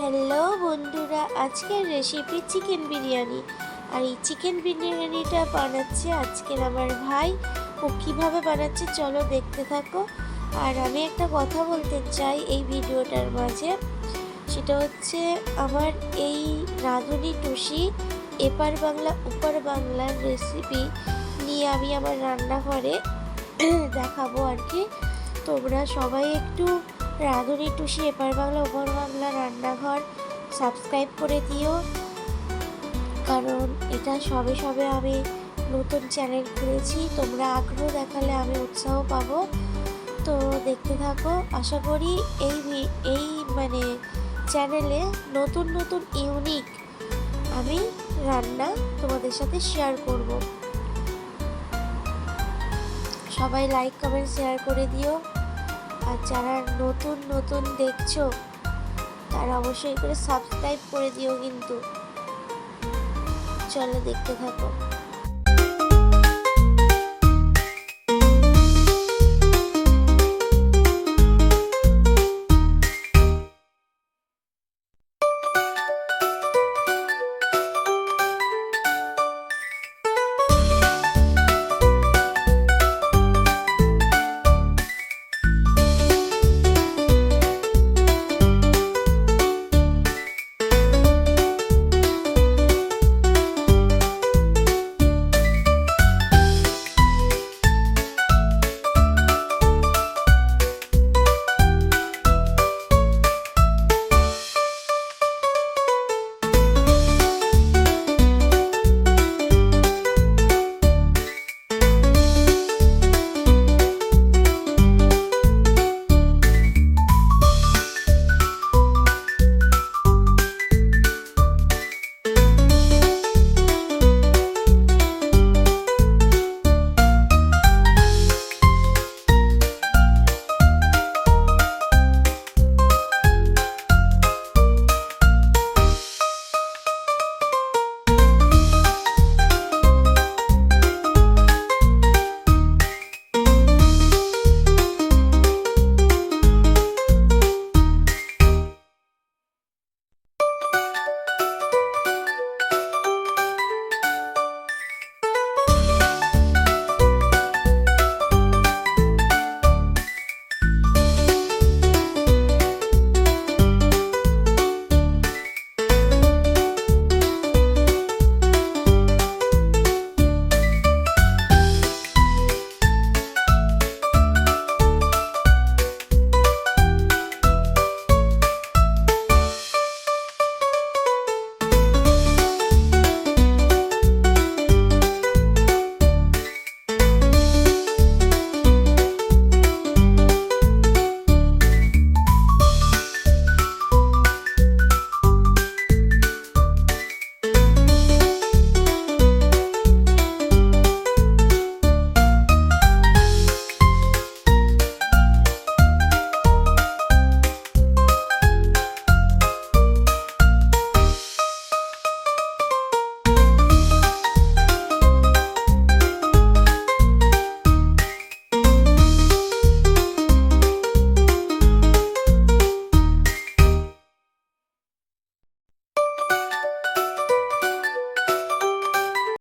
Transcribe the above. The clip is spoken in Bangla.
হ্যালো বন্ধুরা, আজকের রেসিপি চিকেন বিরিয়ানি। আর এই চিকেন বিরিয়ানিটা বানাচ্ছে আজকের আমার ভাই। ও কীভাবে বানাচ্ছে চলো দেখতে থাকো। আর আমি একটা কথা বলতে চাই এই ভিডিওটার মাঝে। সেটা হচ্ছে আমার এই রাঁধুনি টুসি এপার বাংলা, ওপার বাংলার রেসিপি নিয়ে আমি আমার রান্নাঘরে দেখাবো আর কি। তোমরা সবাই একটু রাঁধুনি টুসি এপার বাংলা ওপার বাংলা রান্নাঘর সাবস্ক্রাইব করে দিও। কারণ এটা সবে সবে আমি নতুন চ্যানেল খুলেছি, তোমরা আগ্রহ দেখালে আমি উৎসাহ পাবো। তো দেখতে থাকো, আশা করি এই এই মানে চ্যানেলে নতুন নতুন ইউনিক আমি রান্না তোমাদের সাথে শেয়ার করব। সবাই লাইক কমেন্ট শেয়ার করে দিও। আর যারা নতুন নতুন দেখছ, তারা অবশ্যই করে সাবস্ক্রাইব করে দিও কিন্তু। চলো দেখতে থাকো।